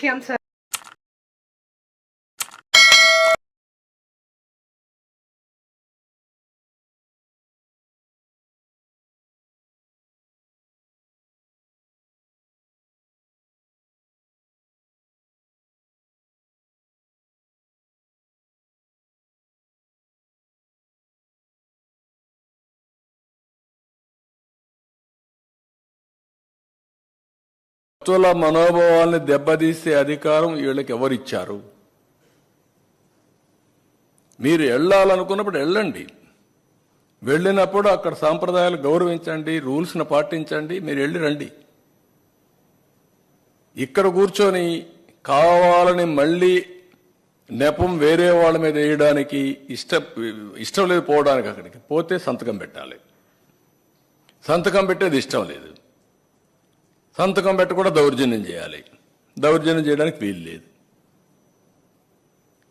cancer భక్తుల మనోభావాల్ని దెబ్బతీసే అధికారం వీళ్ళకి ఎవరిచ్చారు? మీరు వెళ్ళాలనుకున్నప్పుడు వెళ్ళండి. వెళ్ళినప్పుడు అక్కడ సాంప్రదాయాలు గౌరవించండి రూల్స్ని పాటించండి మీరు వెళ్ళి రండి. ఇక్కడ కూర్చొని కావాలని మళ్ళీ నెపం వేరే వాళ్ళ మీద వేయడానికి ఇష్ట ఇష్టం లేదు పోవడానికి అక్కడికి. పోతే సంతకం పెట్టాలి. సంతకం పెట్టేది ఇష్టం లేదు. సంతకం పెట్టి కూడా దౌర్జన్యం చేయాలి. దౌర్జన్యం చేయడానికి వీలు లేదు.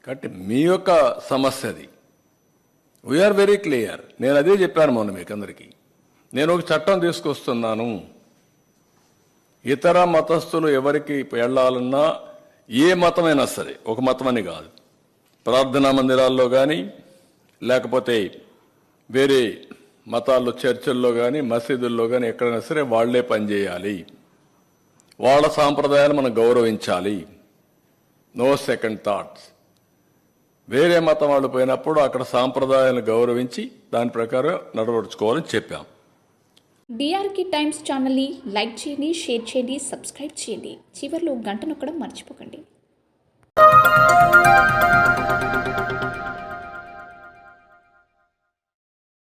కాబట్టి మీ యొక్క సమస్య అది వీఆర్ వెరీ క్లియర్ నేను అదే చెప్పాను మొన్న మీకు అందరికీ. నేను ఒక చట్టం తీసుకొస్తున్నాను. ఇతర మతస్థులు ఎవరికి వెళ్ళాలన్నా ఏ మతమైనా సరే ఒక మతం అని కాదు. ప్రార్థనా మందిరాల్లో కానీ లేకపోతే వేరే మతాల్లో చర్చల్లో కానీ మసీదుల్లో కానీ ఎక్కడైనా సరే వాళ్ళే పనిచేయాలి. వాళ్ళ సాంప్రదాయాలు మనం గౌరవించాలి. నో సెకండ్ థాట్స్ వేరే మతం వాళ్ళు పోయినప్పుడు అక్కడ సాంప్రదాయాలను గౌరవించి దాని ప్రకారం నడవడుచుకోవాలని చెప్పాం. డిఆర్కి టైమ్స్ ఛానల్ని లైక్ చేయండి షేర్ చేయండి సబ్స్క్రైబ్ చేయండి. చివరిలో గంట నొక్కడం మర్చిపోకండి.